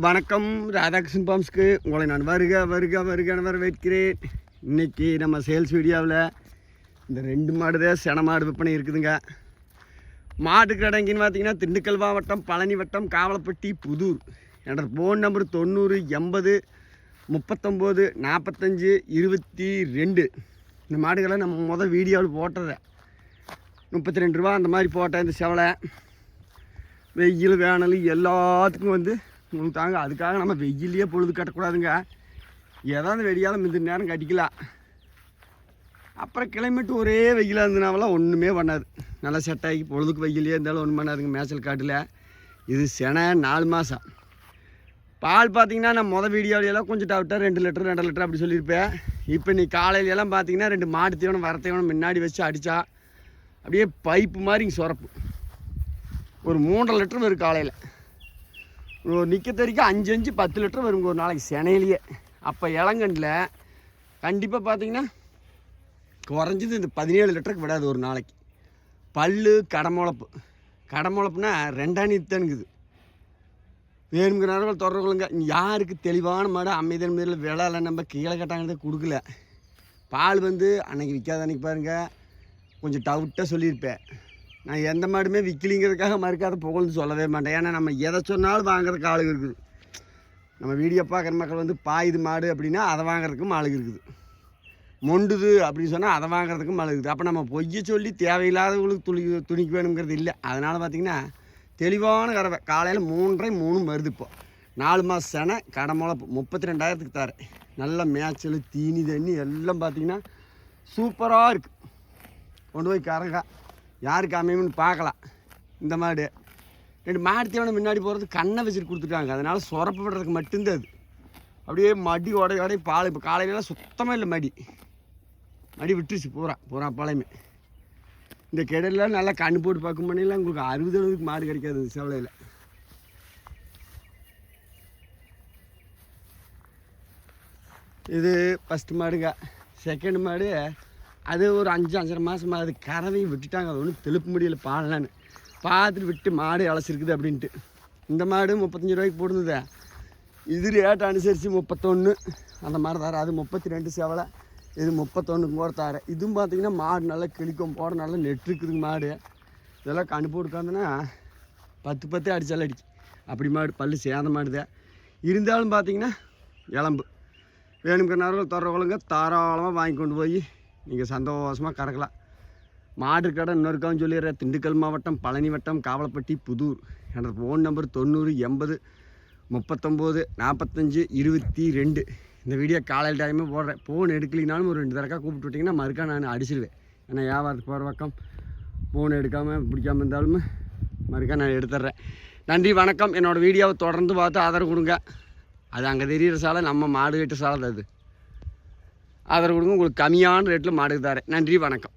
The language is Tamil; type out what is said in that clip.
வணக்கம் ராதாகிருஷ்ணன் பாம்ஸ்க்கு. உங்களை நான் வருக வருக வருகன்னு வரவேற்கிறேன். இன்றைக்கி நம்ம சேல்ஸ் வீடியோவில் இந்த ரெண்டு மாடு தான் சென மாடு விற்பனை இருக்குதுங்க. மாட்டு கடைங்கன்னு பார்த்தீங்கன்னா திண்டுக்கல் மாவட்டம் பழனி வட்டம் காவலப்பட்டி புதூர். என்னோட ஃபோன் நம்பர் தொண்ணூறு எண்பது முப்பத்தொம்போது நாற்பத்தஞ்சு இருபத்தி ரெண்டு. இந்த மாடுகளை நம்ம முதல் வீடியோவில் போட்டதை. முப்பத்தி ரெண்டு ரூபா அந்த மாதிரி போட்டேன் இந்த செவலை. வெயில் வேனல் எல்லாத்துக்கும் வந்து தாங்க அதுக்காக நம்ம வெயிலே பொழுது கட்டக்கூடாதுங்க. ஏதாவது வெடியால் மிந்த நேரம் கட்டிக்கலாம். அப்புறம் கிளைமேட் ஒரே வெயிலாக இருந்தனாவெல்லாம் ஒன்றுமே பண்ணாது. நல்லா செட் ஆகி பொழுதுக்கு வெயிலே இருந்தாலும் ஒன்றும் பண்ணாதுங்க மேய்ச்சல் காட்டில். இது செனை நாலு மாதம் பால் பார்த்தீங்கன்னா நான் மொதல் வீடியோவிலலாம் கொஞ்சம் டவுட்டாக ரெண்டு லிட்டர் ரெண்டு லிட்டர் அப்படி சொல்லியிருப்பேன். இப்போ நீ காலையிலலாம் பார்த்தீங்கன்னா ரெண்டு மாட்டு தீவனம் வர தீவனம் முன்னாடி வச்சு அடித்தா அப்படியே பைப்பு மாதிரி இங்கே சுரப்பு. ஒரு மூன்றரை லிட்டர் வரும் காலையில். நிற்க தெரிக்க அஞ்சு அஞ்சு பத்து லிட்டர் வருங்க ஒரு நாளைக்கு செனையிலேயே அப்போ இளங்கண்டில் கண்டிப்பாக பார்த்தீங்கன்னா குறைஞ்சது இந்த பதினேழு லிட்டருக்கு விடாது ஒரு நாளைக்கு. பல்லு கடமுளப்பு கடமுளப்புனா ரெண்டாணி தானுங்குது வேணுங்கிற நேரம் தொடர்புகளுங்க யாருக்கு தெளிவான மாடு அமைதியான முறையில் விலை நம்ம கீழே கட்டாங்கிறத கொடுக்கல. பால் வந்து அன்னைக்கு விற்காத அன்னைக்கு பாருங்கள் கொஞ்சம் டவுட்டாக சொல்லியிருப்பேன். நான் எந்த மாடுமே விற்கலிங்கிறதுக்காக மறுக்காத புகழ்ந்து சொல்லவே மாட்டேன். ஏன்னா நம்ம எதை சொன்னாலும் வாங்குறதுக்கு ஆளுங்க இருக்குது. நம்ம வீடியோ பார்க்குற மக்கள் வந்து பாயுது மாடு அப்படின்னா அதை வாங்குறதுக்கும் ஆளுங்க இருக்குது. மொண்டுது அப்படின்னு சொன்னால் அதை வாங்குறதுக்கும் ஆளு இருக்குது. அப்போ நம்ம பொய்ய சொல்லி தேவையில்லாதவங்களுக்கு துணி துணிக்கு வேணுங்கிறது இல்லை. அதனால் பார்த்திங்கன்னா தெளிவான கறவை. காலையில் மூன்றரை மூணும் வருது இப்போ. நாலு மாதம் செனை கடை முளைப்பு. முப்பத்தி ரெண்டாயிரத்துக்கு தரேன். நல்ல மேய்ச்சல் தீனி தண்ணி எல்லாம் பார்த்திங்கன்னா சூப்பராக இருக்குது கொண்டு போய் கறங்க யாருக்கு அமையும்னு பார்க்கலாம் இந்த மாடு. ரெண்டு மாடு தீவனம் முன்னாடி போகிறது கண்ணை வச்சுட்டு கொடுத்துட்டாங்க. அதனால் சுரப்பு விடுறதுக்கு மட்டும்தான் அது. அப்படியே மடி உடைய உடைய பால் இப்போ காலையிலலாம் சுத்தமாக இல்லை மடி. மடி விட்டுருச்சு பூரா பூரா பாலையுமே. இந்த கிடலாம் நல்லா கண்ணு போட்டு பார்க்கும் பண்ணிலாம் உங்களுக்கு அறுபது அளவுக்கு மாடு கிடைக்காது இந்த செவலையில். இது ஃபஸ்ட்டு மாடுங்க. செகண்ட் மாடு அது ஒரு அஞ்சு அஞ்சரை மாதம் அது கறவையும் விட்டுட்டாங்க. அது ஒன்றும் திருப்ப முடியல பாடலான்னு. பார்த்துட்டு விட்டு மாடு அலசிருக்குது அப்படின்ட்டு. இந்த மாடு முப்பத்தஞ்சு ரூபாய்க்கு போடுந்தது இது ரேட் அனுசரித்து முப்பத்தொன்று அந்த மாதிரி தர அது முப்பத்தி ரெண்டு செவலை இது முப்பத்தொன்றுக்கு கூட தர. இதுவும் பார்த்தீங்கன்னா மாடு நல்லா கிழிக்கும் போட நல்லா நெட்டுருக்குதுங்க மாடு. இதெல்லாம் கணு போட்டுக்காந்துன்னா பத்து பத்து அடித்தாலும் அடிச்சு. அப்படி மாடு பல்லு சேந்த மாடுதே. இருந்தாலும் பார்த்தீங்கன்னா இளம்பு வேணுங்கிற நேரம் தரவங்களுங்க தாராளமாக வாங்கி கொண்டு போய் நீங்கள் சந்தோஷமாக கறக்கலாம். மாடு கடை இன்னொருக்காவும் சொல்லிடுறேன். திண்டுக்கல் மாவட்டம் பழனி வட்டம் காவலப்பட்டி புதூர். எனது ஃபோன் நம்பர் தொண்ணூறு எண்பது முப்பத்தொம்போது நாற்பத்தஞ்சு இருபத்தி ரெண்டு. இந்த வீடியோ காலையில் டைமே போடுறேன். ஃபோன் எடுக்கலினாலும் ஒரு ரெண்டு தடக்கா கூப்பிட்டு விட்டிங்கன்னா மறுக்கா நான் அடிச்சிடுவேன் ஏன்னா வியாபாரத்துக்கு போகிற பக்கம் ஃபோன் எடுக்காமல் பிடிக்காமல் இருந்தாலும் மறுக்கா நான் எடுத்துட்றேன். நன்றி வணக்கம். என்னோடய வீடியோவை தொடர்ந்து பார்த்து ஆதரவு கொடுங்க. அது அங்கே தெரியிற சாலை நம்ம மாடு கட்டு சாலை அது. ஆதரவு கொடுங்க. உங்களுக்கு கம்மியான ரேட்டில் மாடு தரேன். நன்றி வணக்கம்.